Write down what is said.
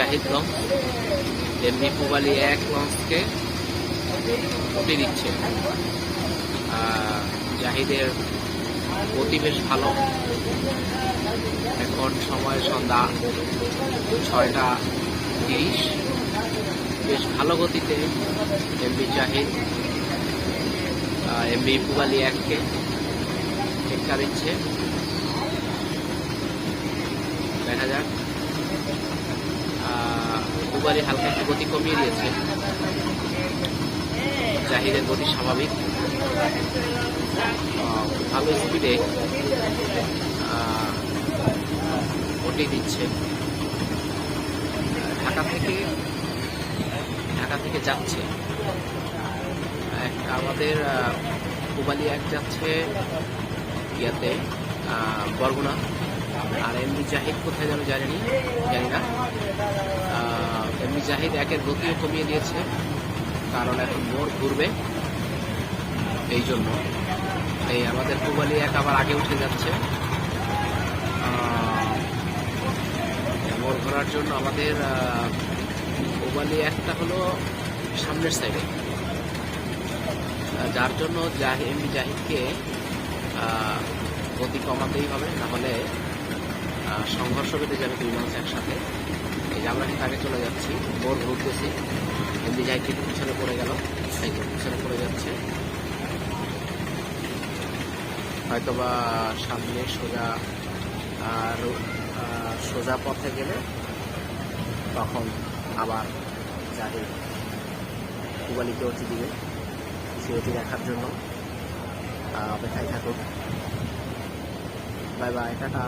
Zahid launch এমনি পুবালি এক লঞ্চকে উঠে দিচ্ছে জাহিদের গতি বেশ ভালো। এখন সময় সন্ধ্যা ছয়টা তিরিশ। বেশ ভালো গতিতে এমবি জাহিদ এমবি পুবালি এককে টেক্কা দিচ্ছে। দেখা যাক। আহ, হালকা একটু গতি কমিয়ে দিয়েছে। জাহিদের গতি স্বাভাবিক। ভালো স্পিডে গতি দিচ্ছে। ঢাকা থেকে ঢাকা থেকে যাচ্ছে। আমাদের পুবালি এক যাচ্ছে ইয়াতে বরগুনা। আর এমনি জাহিদ কোথায় যেন জানি জানি না। জাহিদ একের গতিও কমিয়ে দিয়েছে। কারণ এখন মোড় ঘুরবে। এই জন্য। এই আমাদের পুবালি এক আবার আগে উঠে যাচ্ছে। মোড় ঘোরার জন্য আমাদের পুবালি একটা হলো সামনের সাইডে যার জন্য জাহি এমনি জাহিদকে গতি কমাতেই হবে। নাহলে সংঘর্ষ বেঁধে যাবে দুই মানুষ একসাথে। এই আগে চলে যাচ্ছি। বোর ঘুরতেছি। এমনি কিন্তু পিছনে পড়ে গেল তো পিছনে পড়ে যাচ্ছে। হয়তোবা সামনে সোজা আর সোজা পথে গেলে তখন আবার জাহিদ কুবালিকে অতি দিবে সেটি দেখার জন্য। অপেক্ষায় থাকুন। Bye bye, tata.